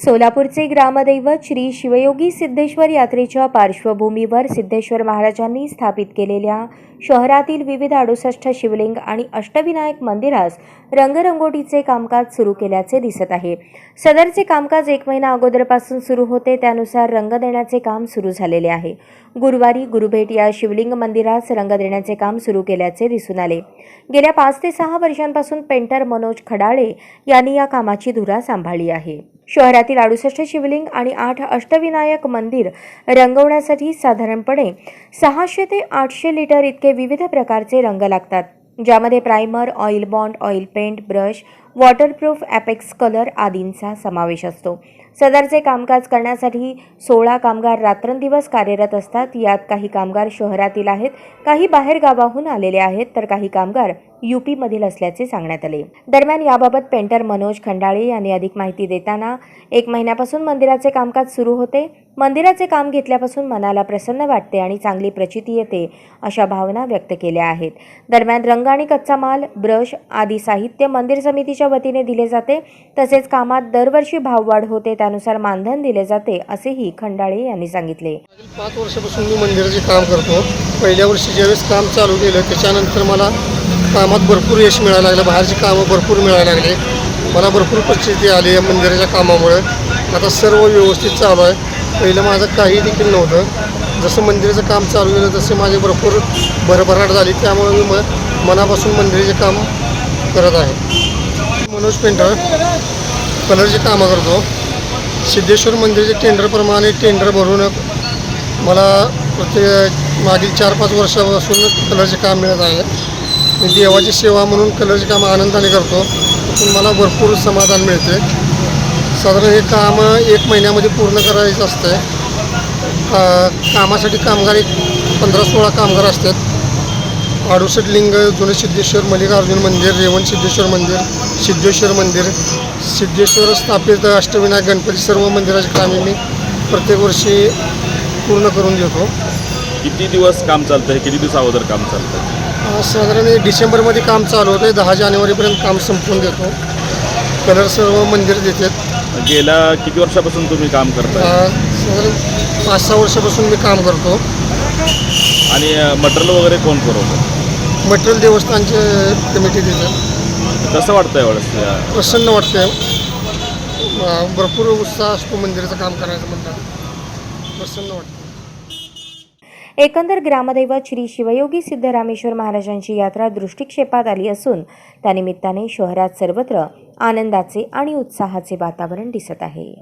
सोलापूरचे ग्रामदैवत श्री शिवयोगी सिद्धेश्वर यात्रेच्या पार्श्वभूमीवर सिद्धेश्वर महाराजांनी स्थापित केलेल्या शहरातील विविध अडुसष्ट शिवलिंग आणि अष्टविनायक मंदिरास रंगरंगोटीचे कामकाज सुरू केल्याचे दिसत आहे. सदरचे कामकाज एक महिना अगोदरपासून सुरू होते त्यानुसार रंग देण्याचे काम सुरू झालेले आहे. गुरुवारी गुरुभेट या शिवलिंग मंदिरास रंग देण्याचे काम सुरू केल्याचे दिसून आले. गेल्या पाच ते सहा वर्षांपासून पेंटर मनोज खडाळे यांनी या कामाची धुरा सांभाळली आहे. शहरातील अडुसष्ट शिवलिंग आणि आठ अष्टविनायक मंदिर रंगवण्यासाठी साधारणपणे सहाशे ते आठशे लिटर इतके विविध प्रकारचे रंग लागतात ज्यामध्ये primer oil bond oil paint brush waterproof Apex colour आदींचा समावेश असतो. सदरचे कामकाज करण्यासाठी सोळा कामगार रात्रंदिवस कार्यरत असतात. यात काही कामगार शहरातील आहेत काही बाहेर गावाहून आलेले आहेत तर काही कामगार यूपीमधील असल्याचे सांगण्यात आले. दरम्यान याबाबत पेंटर मनोज खंडाळे यांनी अधिक माहिती देताना एक महिन्यापासून मंदिराचे कामकाज सुरू होते. मंदिराचे काम घेतल्यापासून मनाला प्रसन्न वाटते आणि चांगली प्रचिती येते अशा भावना व्यक्त केल्या आहेत. दरम्यान रंग आणि कच्चा माल ब्रश आदी साहित्य मंदिर समितीच्या वतीने दिले जाते. तसेच कामात दरवर्षी भाववाढ होते त्यानुसार मानधन दिले जाते असेही खंडाळे यांनी सांगितले. पाच वर्षापासून मी मंदिराचे काम करतो. पहिल्या वर्षी ज्यावेळेस काम चालू केलं त्याच्यानंतर मला कामात भरपूर यश मिळायला लागलं. बाहेरची कामं भरपूर मिळायला लागले. मला भरपूर परिस्थिती आली या मंदिराच्या कामामुळे. आता सर्व व्यवस्थित चालू आहे. पहिलं माझं काही देखील नव्हतं. जसं मंदिराचं काम चालू केलं तसे माझे भरपूर भरभराट झाली. त्यामुळे मी म मनापासून मंदिराचे काम करत आहे. मनोज पेंटर कलरचे कामं करतो. सिद्धेश्वर मंदिरचे टेंडरप्रमाणे टेंडर भरून मला प्रत्येक मागील चार पाच वर्षापासून कलरचे काम मिळत आहे. मी देवाची सेवा म्हणून कलरचे काम आनंदाने करतो. पण मला भरपूर समाधान मिळते. साधारण हे काम एक महिन्यामध्ये पूर्ण करायचं असतं. कामासाठी कामगार एक पंधरा सोळा कामगार असतात. अडुसष्ट लिंग जुने सिद्धेश्वर मल्लिकार्जुन मंदिर रेवण सिद्धेश्वर मंदिर सिद्धेश्वर मंदिर सिद्धेश्वर स्थापित अष्टविनायक गणपती सर्व मंदिराची कामे मी प्रत्येक वर्षी पूर्ण करून देतो. किती दिवस काम चालतं हे किती दिवस अगोदर काम चालतं अं, साधारण हे डिसेंबरमध्ये काम चालू होतं दहा जानेवारीपर्यंत काम संपवून देतो. कलर सर्व मंदिर देतात. गेल्या किती वर्षापासून तुम्ही काम करताय? अं, साधारण पाच सहा वर्षापासून मी काम करतो. आणि मटेरियल वगैरे कोण पुरवतं? मटेरियल देवस्थानचे कमिटी देतात कसं वाटतं प्रसन्न वाटते अं, भरपूर उत्साह असतो मंदिराचं काम करायचं म्हणतात. प्रसन्न वाटतं एकंदर ग्रामदैवत श्री शिवयोगी सिद्धरामेश्वर महाराजांची यात्रा दृष्टिक्षेपात आली असून त्यानिमित्ताने शहरात सर्वत्र आनंदाचे आणि उत्साहाचे वातावरण दिसत आहे.